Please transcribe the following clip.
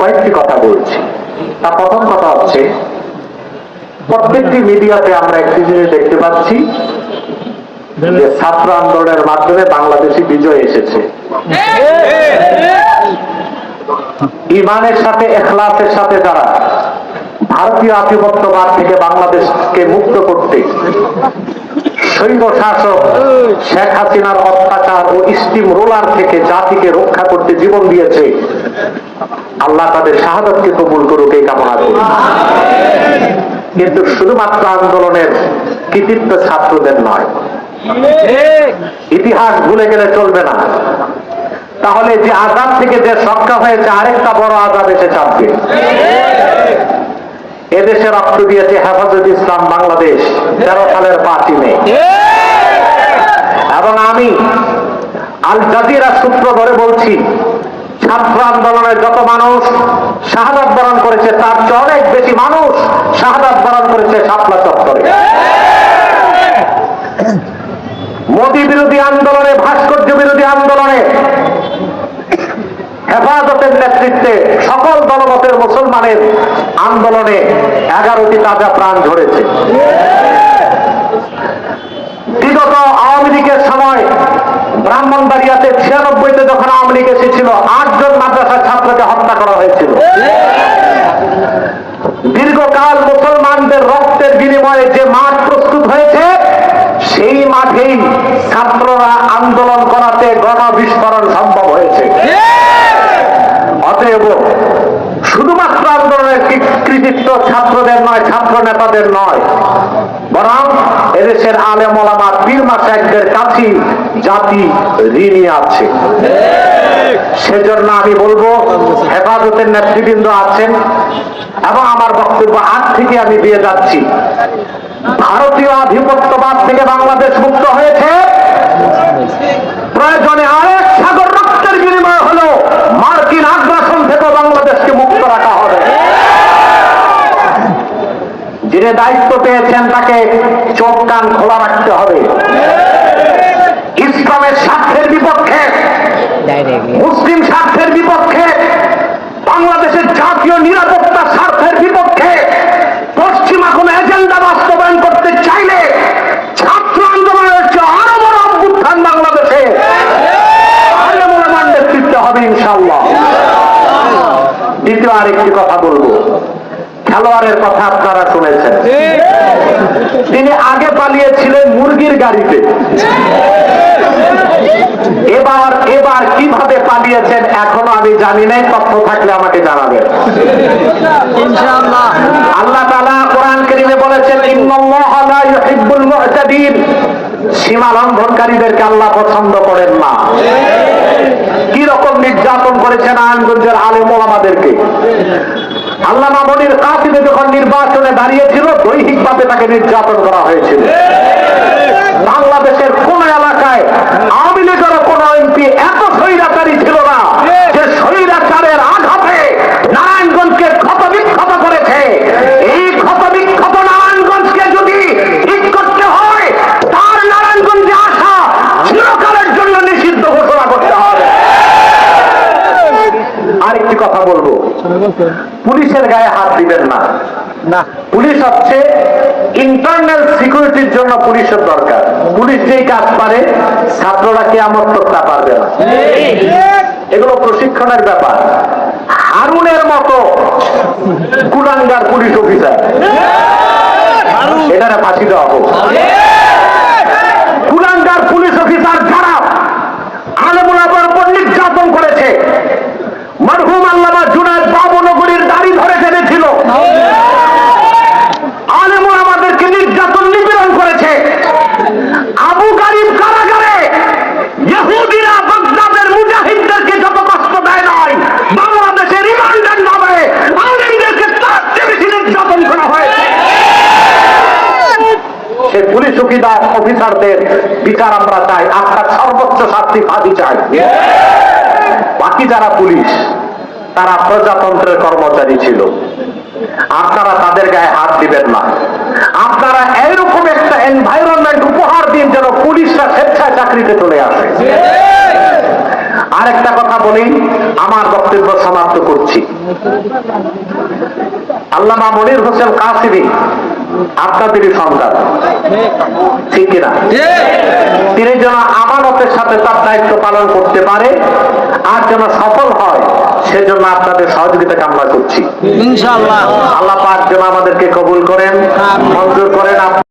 কয়েকটি কথা বলছি। তার প্রথম কথা হচ্ছে, প্রত্যেকটি মিডিয়াতে আমরা একটি জিনিস দেখতে পাচ্ছি, যে ছাত্র আন্দোলনের মাধ্যমে বাংলাদেশি বিজয় এসেছে। ইমানের সাথে, এখলাসের সাথে যারা ভারতীয় আধিপত্যবাদ থেকে বাংলাদেশকে মুক্ত করতে সৈন্য শাসক শেখ হাসিনার অত্যাচার ও স্টিম রোলার থেকে জাতিকে রক্ষা করতে জীবন দিয়েছে। আল্লাহ তাদের শাহাদতকে কবুল করুক এই কামনা করি। কিন্তু শুধুমাত্র আন্দোলনের কৃতিত্ব ছাত্রদের নয়। ইতিহাস ভুলে গেলে চলবে না। তাহলে যে আজাদ থেকে যে সক্কা হয়েছে আরেকটা বড় আজাদ এসে চাপবে। এদেশে রক্ত দিয়েছে হেফাজত ইসলাম বাংলাদেশ, তেরো সালের পাঁচই মে। এবং আমি আল জাজিরা সূত্র ধরে বলছি, ছাত্র আন্দোলনের যত মানুষ শাহাদাত বরণ করেছে, তার চেয়ে অনেক বেশি মানুষ শাহাদাত বরণ করেছে শাপলা চত্বরে। মোদী বিরোধী আন্দোলনে, ভাস্কর্য বিরোধী আন্দোলনে হেফাজতের নেতৃত্বে সকল দলমতের মুসলমানের আন্দোলনে এগারোটি তাজা প্রাণ ঝরেছে বিগত আওয়ামী লীগের সময় ব্রাহ্মণবাড়িয়াতে ছিয়ানব্বইতে যখন আওয়ামী লীগ এসেছিল, আটজন মাদ্রাসার ছাত্রকে হত্যা করা হয়েছিল। দীর্ঘকাল মুসলমানদের রক্তের বিনিময়ে যে মাঠ প্রস্তুত হয়েছে, সেই মাঠেই ছাত্ররা আন্দোলন করাতে গণবিস্ফোরণ সম্ভব হয়েছে অতএব শুধুমাত্র আন্দোলনের কৃ- কৃতিত্ব ছাত্রদের নয়, ছাত্র নেতাদের নয়। বরং এদেশের আলেম ওলামা পীর মাসাইকদের কাছেই জাতি ঋণী আছে। সেজন্য আমি বলব, হেফাজতের নেতৃবৃন্দ আছেন এবং আমার বক্তব্য আজ থেকে আমি দিয়ে যাচ্ছি। ভারতীয় আধিপত্যবাদ থেকে বাংলাদেশ মুক্ত হয়েছে প্রয়োজনে আরেক সাগর রক্তের বিনিময় হলো মার্কিন আগ্রাসন থেকে বাংলাদেশকে মুক্ত রাখা হবে যিনি দায়িত্ব পেয়েছেন তাকে চোখ কান খোলা রাখতে হবে। ইসলামের স্বার্থের বিপক্ষে, মুসলিম স্বার্থের বিপক্ষে, বাংলাদেশের জাতীয় নিরাপত্তা স্বার্থের বিপক্ষে পশ্চিমা কোন এজেন্ডা বাস্তবায়ন করতে চাইলে ছাত্র আন্দোলনের চেয়ে আরও বড় অভ্যুত্থান বাংলাদেশে। আলেম ওলামার নেতৃত্বে হবে ইনশাল্লাহ দ্বিতীয় আরেকটি কথা বলব। খেলোয়াড়ের কথা আপনারা শুনেছেন। তিনি আগে পালিয়েছিলেন মুরগির গাড়িতে। এবার এবার কীভাবে পালিয়েছেন এখনও আমি জানি নাই তথ্য থাকলে আমাকে জানাবেন। আল্লাহ তাআলা কোরআন কারীমে বলেছেন সীমা লঙ্ঘনকারীদেরকে আল্লাহ পছন্দ করেন না। কি রকম নির্যাতন করেছেন নারায়ণগঞ্জের আলেম ওলামাদেরকে। আল্লাহ মামনির কাশিমে যখন নির্বাচনে দাঁড়িয়েছিল, দৈহিকভাবে তাকে নির্যাতন করা হয়েছিল। বাংলাদেশের কোন এলাকায় আওয়ামী লীগের কোন এমপি এত স্বৈরাচারী ছিল না যে স্বৈরাচারের আঘাতে নারায়ণগঞ্জকে ক্ষত বিক্ষত করেছে। এই ক্ষত বিক্ষত নারায়ণগঞ্জকে যদি ঠিক করতে হয়, তার নারায়ণগঞ্জে আসা চিরকালের জন্য নিষিদ্ধ ঘোষণা করতে হবে। আরেকটি কথা বলব। পুলিশের গায়ে হাত দিবেন না। না। পুলিশ হচ্ছে ইন্টারনাল সিকিউরিটির জন্য পুলিশের দরকার। পুলিশ যেই কাজ পারে ছাত্ররা কেমন করতে পারবে না। এগুলো প্রশিক্ষণের ব্যাপার। হারুনের মতো কুলাঙ্গার পুলিশ অফিসার। এখানে ফাঁসি দেওয়া হোক। কুলাঙ্গার পুলিশ অফিসার যারা আলমুলাবার উপর নির্যাতন করেছে মরহুম আল্লামা জুনায়দ বাবনগরীর দাড়ি ধরে ফেলেছিল আলেমুল আমাদেরকে নির্যাতন নিপীড়ন করেছে আবু গারিব কারাগারে ইহুদিরা বাগদাদের মুজাহিদদেরকে যত কষ্ট দেয় নয় বাংলাদেশের রিমান্ডের নামে আলেমদেরকে তার চেয়ে বেশি নির্যাতন করা হয়েছে সে পুলিশ চৌকিদার অফিসারদের বিচার আমরা চাই। আপনার সর্বোচ্চ শাস্তি ফাঁসি চাই। বাকি যারা পুলিশ, তারা প্রজাতন্ত্রের কর্মচারী ছিল। আপনারা তাদের গায়ে হাত দিবেন না। আপনারা এইরকম একটা এনভায়রনমেন্ট উপহার দিন যেন পুলিশরা স্বেচ্ছায় চাকরিতে চলে আসে। আরেকটা কথা বলি, আমার বক্তব্য সমাপ্ত করছি। আল্লামা মনির হোসেন কাসিমি আপনাদেরই সন্তান। ঠিক কিনা? তিনি যেন আমানতের সাথে তার দায়িত্ব পালন করতে পারে আর যেন সফল হয় সেজন্য আপনাদের সহযোগিতা কামনা করছি। আল্লাহ পাক যেন আমাদেরকে কবুল করেন মঞ্জুর করেন।